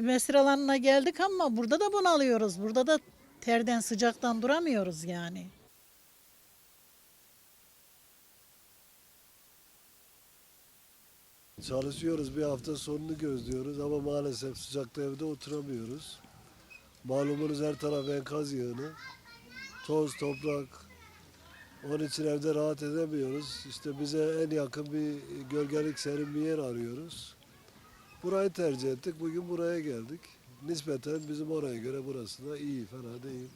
Mesir alanına geldik ama burada da bunu alıyoruz. Burada da terden sıcaktan duramıyoruz yani. Çalışıyoruz bir hafta sonunu gözlüyoruz ama maalesef sıcakta evde oturamıyoruz. Malumunuz her taraf enkaz yığını. Toz, toprak, onun için evde rahat edemiyoruz. İşte bize en yakın bir gölgelik serin bir yer arıyoruz. Burayı tercih ettik. Bugün buraya geldik. Nispeten bizim oraya göre burası da iyi, fena değil.